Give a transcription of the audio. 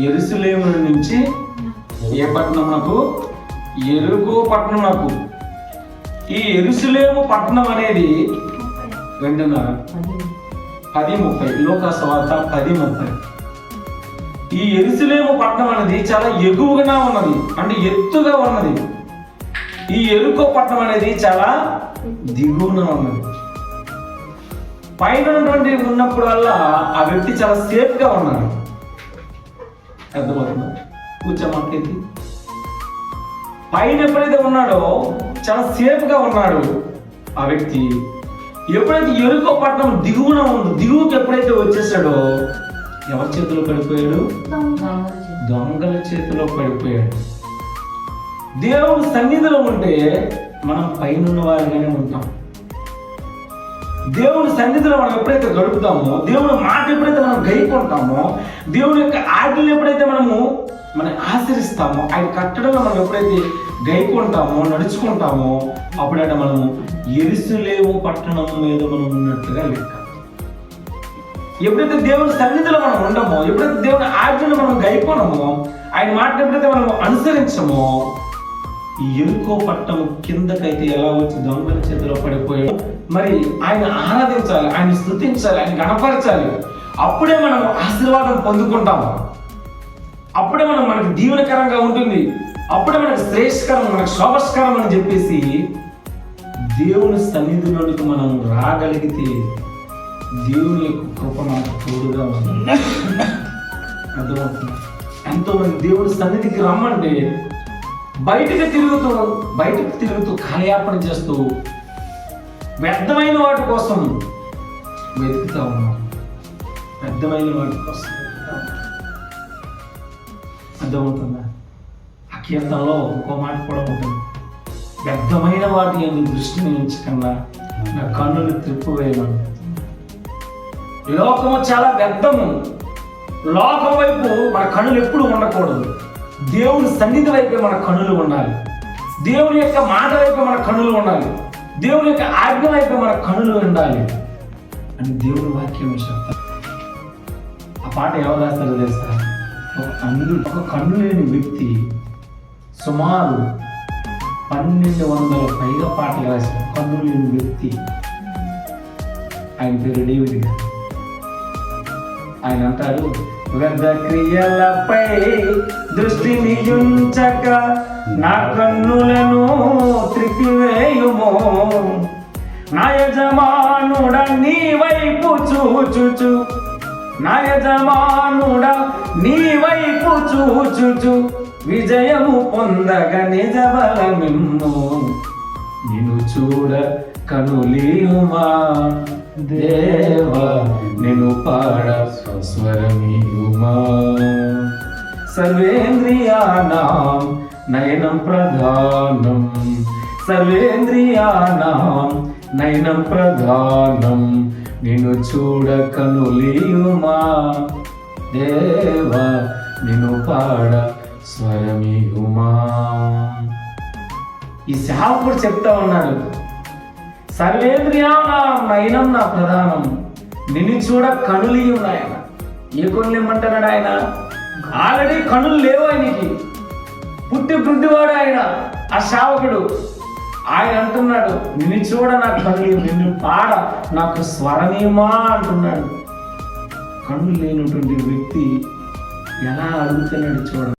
ఎరుసలేము నుంచి ఏ పట్టణమునకు? ఎరుకో పట్టణమునకు. ఈ ఎరుసలేము పట్టణం అనేది వింటున్నారా పది ముప్పై లోకాస వార్త పది ముప్పై. ఈ ఎరుసలేము పట్టణం అనేది చాలా ఎగువగా ఉన్నది అంటే ఎత్తుగా ఉన్నది. ఈ ఎరుకో పట్టణం అనేది చాలా దిగువన ఉన్నది. పైన ఉన్నప్పుడల్లా ఆ వ్యక్తి చాలా సేఫ్గా ఉన్నాడు. అర్థమవుతుందా? కూర్చోమంటేది పైన ఎప్పుడైతే ఉన్నాడో చాలా సేఫ్గా ఉన్నాడు ఆ వ్యక్తి. ఎప్పుడైతే ఎరుకో పట్టణం దిగువన ఉంది దిగువకి ఎప్పుడైతే వచ్చేసాడో ఎవరి చేతిలో పడిపోయాడు? దొంగల చేతిలో పడిపోయాడు. దేవుడు సన్నిధిలో ఉంటే మనం పైన వారిగానే ఉంటాం. దేవుని సన్నిధిలో మనం ఎప్పుడైతే గడుపుతామో దేవుని మాట ఎప్పుడైతే మనం గైకుంటామో దేవుని యొక్క ఆజ్ఞలు ఎప్పుడైతే మనము మనం ఆచరిస్తామో ఆయన కట్టడంలో మనం ఎప్పుడైతే గైకుంటామో నడుచుకుంటామో అప్పుడంటే మనము ఎరుసులేము పట్టణం మీద మనం ఉన్నట్టుగా లెక్క. ఎప్పుడైతే దేవుని సన్నిధిలో మనం ఉండమో ఎప్పుడైతే దేవుని ఆజ్ఞను మనం గైకోనమో ఆయన మాట ఎప్పుడైతే మనం అనుసరించమో ఈ ఎరుకో పట్టం కిందకైతే ఎలా వచ్చి దొంగల చేతిలో పడిపోయాడు మరి ఆయన ఆరాధించాలి ఆయన స్థుతించాలి ఆయన గణపరచాలి. అప్పుడే మనం ఆశీర్వాదం పొందుకుంటాము అప్పుడే మనం మనకు దీవెనకరంగా ఉంటుంది. అప్పుడే మనకు శ్రేష్కరం మనకు శోభస్కరం అని చెప్పేసి దేవుని సన్నిధిలోనికి మనం రాగలిగితే దేవుని యొక్క కృప మనకు తోడుగా ఉంది అర్థమవుతుంది? ఎంతో మంది దేవుడి సన్నిధికి రమ్మంటే బయటకు తిరుగుతూ బయటకు తిరుగుతూ కాలయాపన చేస్తూ వ్యర్థమైన వాటి కోసం వెతుకుతా ఉన్నాం. వ్యర్థమైన వాటి కోసం అర్థమవుతుందా? ఆ కీర్తనలో ఇంకో మాట కూడా ఉంటుంది. వ్యర్థమైన వాటి ఎందుకు దృష్టిని ఉంచకుండా నా కన్నులు త్రిప్పువేయమని లోకము చాలా వ్యర్థము. లోకం వైపు మన కన్నులు ఎప్పుడు ఉండకూడదు. దేవుని సన్నిధి వైపే మన కనులు ఉండాలి. దేవుని యొక్క మాట వైపు మన కనులు ఉండాలి. దేవుని యొక్క ఆజ్ఞ వైపు మన కనులు ఉండాలి. అని దేవుని వాక్యం చెప్తారు. ఆ పాట ఎవరు రాస్తారో తెలుసా? ఒక కన్ను ఒక కన్ను లేని వ్యక్తి సుమారు పన్నెండు వందల పైగా పాటలు రాసిన కన్ను లేని వ్యక్తి. ఆయన పేరు డేవిడ్ గారు. ఆయన అంటారు వ్యర్థ క్రియలపై దృష్టిని ఉంచక నా కన్నులను త్రిపివేయుమో. నా యజమానుడ నీ వైపు చూచుచు. నా యజమానుడ నీ వైపు చూచుచు. విజయము పొందగ నిజ బలమిమ్ము నిన్ను చూడ కనులీయుమా దేవా నిన్ను పాడ స్వరమీయుమా సర్వేంద్రియాణం నయనం ప్రధానం. సర్వేంద్రియాణం నయనం ప్రధానం. నిన్ను చూడ కనులీయుమా దేవా నిన్ను పాడ స్వయమియుమా ఈ సేవకుడు చెప్తా ఉన్నాడు సర్వేంద్రియాల నయనం నా ప్రధానం. నిన్ను చూడ కనులు ఉన్నాయన ఏ కనులు ఇమ్మంటున్నాడు ఆయన? ఆల్రెడీ కనులు లేవు ఆయనకి పుట్టి గుడ్డివాడు ఆయన ఆ శావకుడు. ఆయన అంటున్నాడు నిన్ను చూడ నా కళ్ళు నిన్ను పాడ నాకు స్వరమేమా అంటున్నాడు. కళ్ళు లేనటువంటి వ్యక్తి ఎలా అడుగుతున్నాడు చూడ